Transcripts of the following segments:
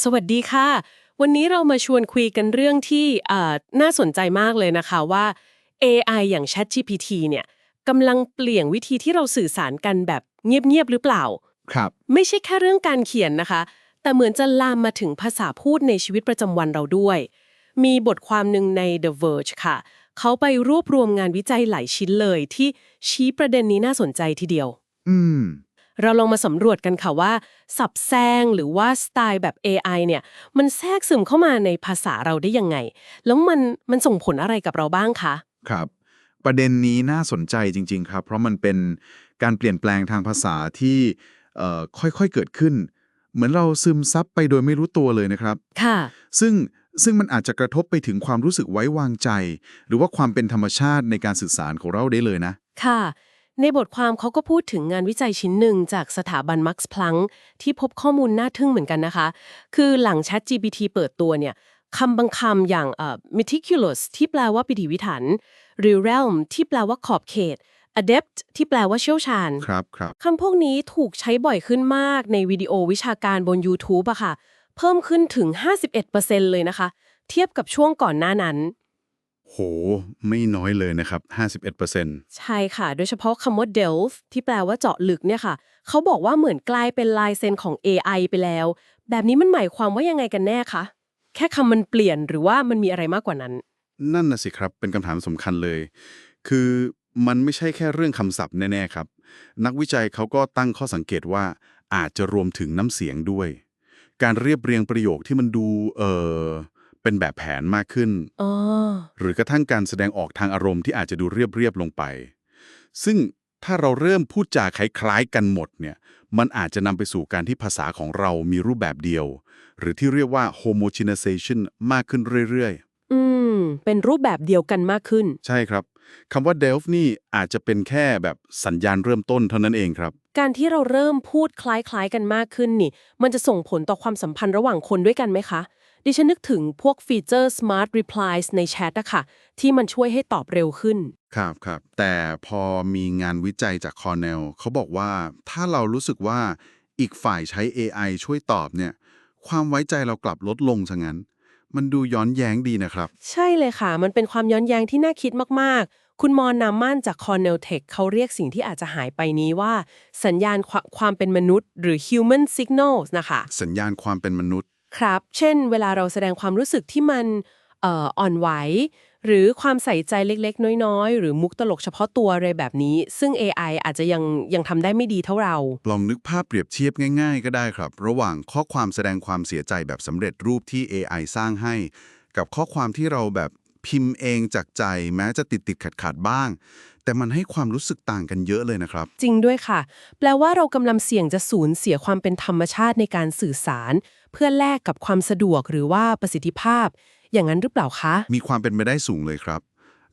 สวัสดีค่ะ วันนี้เรามาชวนคุยกันเรื่องที่เอ่อน่าสนใจมากเลยนะคะว่า AI อย่าง ChatGPT เนี่ยกำลังเปลี่ยนวิธีที่เราสื่อสารกันแบบเงียบๆหรือเปล่า ครับ ไม่ใช่แค่เรื่องการเขียนนะคะ แต่เหมือนจะลามมาถึงภาษาพูดในชีวิตประจำวันเราด้วย มีบทความหนึ่งใน The Verge ค่ะ เขาไปรวบรวมงานวิจัยหลายชิ้นเลยที่ชี้ประเด็นนี้น่าสนใจทีเดียว อืม เราลองมาสำรวจกันค่ะว่าสับแซงหรือว่าสไตล์แบบ AI เนี่ยมันแทรกซึมเข้ามาในภาษาเราได้ยังไง แล้วมันมันส่งผลอะไรกับเราบ้างคะครับ ประเด็นนี้น่าสนใจจริง ๆ ครับ เพราะมันเป็นการเปลี่ยนแปลงทางภาษาที่เอ่อค่อยๆเกิดขึ้น เหมือนเราซึมซับไปโดยไม่รู้ตัวเลยนะครับค่ะ ซึ่งซึ่งมันอาจจะกระทบไปถึงความรู้สึกไว้วางใจ หรือว่าความเป็นธรรมชาติในการสื่อสารของเราได้เลยนะ ค่ะ ในบทความเขาก็พูดถึงงานวิจัยชิ้นหนึ่งจากสถาบัน Max Planck ที่พบข้อมูลน่าทึ่งเหมือนกันนะคะ คือหลัง ChatGPT เปิดตัวเนี่ยคำบางคำอย่างเอ่อ meticulous ที่แปลว่าพิถีพิถัน หรือ realm ที่แปลว่าขอบเขต adept ที่แปลว่าเชี่ยวชาญครับครับคำพวกนี้ถูกใช้บ่อยขึ้นมากในวิดีโอวิชาการบน YouTube อะค่ะ เพิ่มขึ้นถึง 51%เลยนะคะ เทียบกับช่วงก่อนหน้านั้น โห ไม่น้อยเลยนะครับ 51%ใช่ค่ะ โดยเฉพาะคำว่า delve ที่แปลว่าเจาะลึกเนี่ยค่ะ เขาบอกว่าเหมือนกลายเป็นลายเซ็นของ AI ไปแล้ว แบบนี้มันหมายความว่ายังไงกันแน่คะ แค่คำมันเปลี่ยนหรือว่ามันมีอะไรมากกว่านั้น นั่นน่ะสิครับ เป็นคำถามสำคัญเลย คือมันไม่ใช่แค่เรื่องคำศัพท์แน่ๆครับ นักวิจัยเขาก็ตั้งข้อสังเกตว่าอาจจะรวมถึงน้ำเสียงด้วย การเรียบเรียงประโยคที่มันดู เออ เป็นแบบแผนมากขึ้น อ๋อ หรือกระทั่งการแสดงออกทางอารมณ์ที่อาจจะดูเรียบๆลงไป ซึ่งถ้าเราเริ่มพูดจาคล้ายๆกันหมดเนี่ย มันอาจจะนำไปสู่การที่ภาษาของเรามีรูปแบบเดียว หรือที่เรียกว่า homogenization มากขึ้นเรื่อยๆอื มเป็นรูปแบบเดียวกันมากขึ้น ใช่ครับคำว่า Delft นี่อาจจะเป็นแค่แบบสัญญาณเริ่มต้นเท่านั้นเองครับ การที่เราเริ่มพูดคล้ายๆกันมากขึ้นนี่ มันจะส่งผลต่อความสัมพันธ์ระหว่างคนด้วยกันไหมคะ ดิฉันนึกถึงพวกฟีเจอร์ Smart Replies ในแชทอะค่ะ ที่มันช่วยให้ตอบเร็วขึ้น ครับครับ แต่พอมีงานวิจัยจากคอร์เนลเขาบอกว่าถ้าเรารู้สึกว่าอีกฝ่ายใช้ AI ช่วยตอบเนี่ย ความไว้ใจเรากลับลดลงซะงั้น มันดูย้อนแย้งดีนะครับ ใช่เลยค่ะ มันเป็นความย้อนแย้งที่น่าคิดมากๆ คุณมอนนามั่นจาก Cornell Tech เขาเรียกสิ่งที่อาจจะหายไปนี้ว่า สัญญาณควความเป็นมนุษย์ หรือ human signals นะคะ สัญญาณความเป็นมนุษย์ ครับ เช่น เวลาเราแสดงความรู้สึกที่มันเอ่อ อ่อนไหว หรือความใส่ใจเล็กๆ น้อยๆ หรือมุกตลกเฉพาะตัวอะไรแบบนี้ ซึ่ง AI อาจจะยังยังทำได้ไม่ดีเท่าเรา ลองนึกภาพเปรียบเทียบง่าย ๆ ก็ได้ครับ ระหว่างข้อความแสดงความเสียใจแบบสำเร็จรูปที่ AI สร้างให้ กับข้อความที่เราแบบพิมพ์เองจากใจแม้จะติดติดขัดขัดๆบ้าง แต่มันให้ความรู้สึกต่างกันเยอะเลยนะครับ จริงด้วยค่ะ แปลว่าเรากำลังเสี่ยงจะสูญเสียความเป็นธรรมชาติในการสื่อสาร เพื่อแลกกับความสะดวกหรือว่าประสิทธิภาพ อย่างนั้นหรือเปล่าคะ มีความเป็นไปได้สูงเลยครับ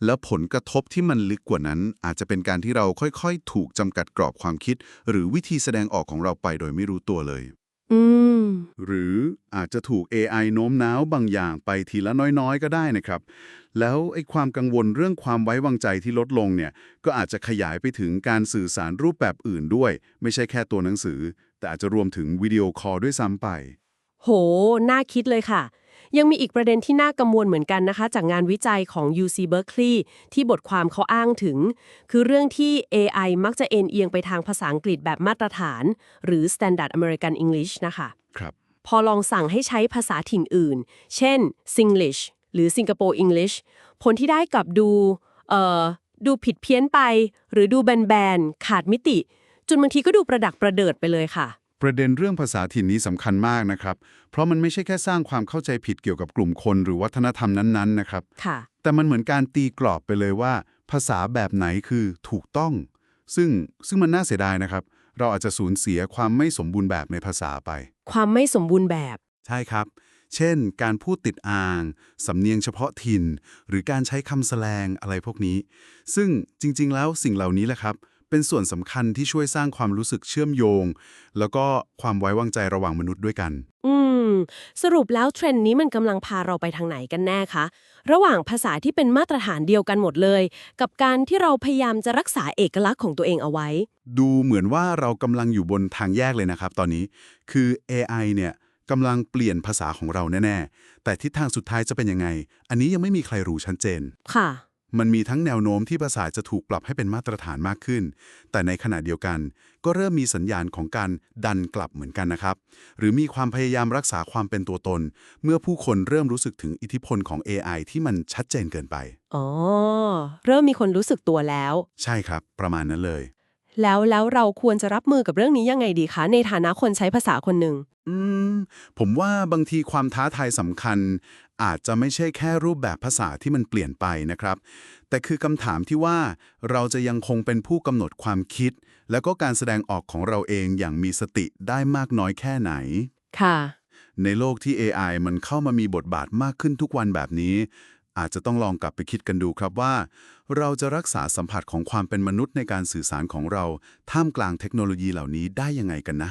แล้วผลกระทบที่มันลึกกว่านั้น อาจจะเป็นการที่เราค่อยๆ ถูกจำกัดกรอบความคิด หรือวิธีแสดงออกของเราไปโดยไม่รู้ตัวเลย อืม หรืออาจจะถูก AI โน้มน้าวบางอย่างไปทีละน้อยๆ ก็ได้นะครับ แล้วไอ้ความกังวลเรื่องความไว้วางใจที่ลดลงเนี่ย ก็อาจจะขยายไปถึงการสื่อสารรูปแบบอื่นด้วย ไม่ใช่แค่ตัวหนังสือ แต่อาจจะรวมถึงวิดีโอคอลด้วยซ้ำไป โห น่าคิดเลยค่ะ ยังมีอีกประเด็นที่น่ากังวลเหมือนกันนะคะ จากงานวิจัยของ UC Berkeley ที่บทความเขาอ้างถึง คือเรื่องที่ AI มักจะเอ็นเอียงไปทางภาษาอังกฤษแบบมาตรฐาน หรือ Standard American English นะคะ ครับ พอลองสั่งให้ใช้ภาษาถิ่นอื่น เช่น Singlish หรือ Singapore English ผลที่ได้กลับดูเอ่อดูผิดเพี้ยนไป หรือดูแบนๆขาดมิติ จนบางทีก็ดูประดักประเดิดไปเลยค่ะ ประเด็นเรื่องภาษาถิ่นนี้สำคัญมากนะครับ เพราะมันไม่ใช่แค่สร้างความเข้าใจผิดเกี่ยวกับกลุ่มคน หรือวัฒนธรรมนั้นๆนะครับ ค่ะ แต่มันเหมือนการตีกรอบไปเลยว่า ภาษาแบบไหนคือถูกต้อง ซึ่งซึ่งมันน่าเสียดายนะครับ เราอาจจะสูญเสียความไม่สมบูรณ์แบบในภาษาไป ความไม่สมบูรณ์แบบ ใช่ครับ เช่น การพูดติดอ่าง สำเนียงเฉพาะถิ่น หรือการใช้คำแสลงอะไรพวกนี้ ซึ่งจริง ๆ แล้วสิ่งเหล่านี้แหละครับ เป็นส่วนสำคัญที่ช่วยสร้างความรู้สึกเชื่อมโยง แล้วก็ความไว้วางใจระหว่างมนุษย์ด้วยกัน อืม สรุปแล้วเทรนด์นี้มันกำลังพาเราไปทางไหนกันแน่คะ ระหว่างภาษาที่เป็นมาตรฐานเดียวกันหมดเลย กับการที่เราพยายามจะรักษาเอกลักษณ์ของตัวเองเอาไว้ ดูเหมือนว่าเรากำลังอยู่บนทางแยกเลยนะครับ ตอนนี้ คือ AI เนี่ยกำลังเปลี่ยนภาษาของเราแน่ ๆ แต่ทิศทางสุดท้ายจะเป็นยังไง อันนี้ยังไม่มีใครรู้ชัดเจน ค่ะ มันมีทั้งแนวโน้มที่ภาษาจะถูกปรับให้เป็นมาตรฐานมากขึ้น แต่ในขณะเดียวกัน ก็เริ่มมีสัญญาณของการดันกลับเหมือนกันนะครับ หรือมีความพยายามรักษาความเป็นตัวตน เมื่อผู้คนเริ่มรู้สึกถึงอิทธิพลของ AI ที่มันชัดเจนเกินไป อ๋อ เริ่มมีคนรู้สึกตัวแล้ว ใช่ครับ ประมาณนั้นเลย แล้วแล้วเราควรจะรับมือกับเรื่องนี้ยังไงดีคะ ในฐานะคนใช้ภาษาคนหนึ่งอืมผมว่าบางทีความท้าทายสำคัญ อาจจะไม่ใช่แค่รูปแบบภาษาที่มันเปลี่ยนไปนะครับ แต่คือคำถามที่ว่าเราจะยังคงเป็นผู้กำหนดความคิด แล้วก็การแสดงออกของเราเองอย่างมีสติได้มากน้อยแค่ไหน ค่ะ ในโลกที่ AI มันเข้ามามีบทบาทมากขึ้นทุกวันแบบนี้ อาจจะต้องลองกลับไปคิดกันดูครับว่า เราจะรักษาสัมผัสของความเป็นมนุษย์ในการสื่อสารของเรา ท่ามกลางเทคโนโลยีเหล่านี้ได้ยังไงกันนะ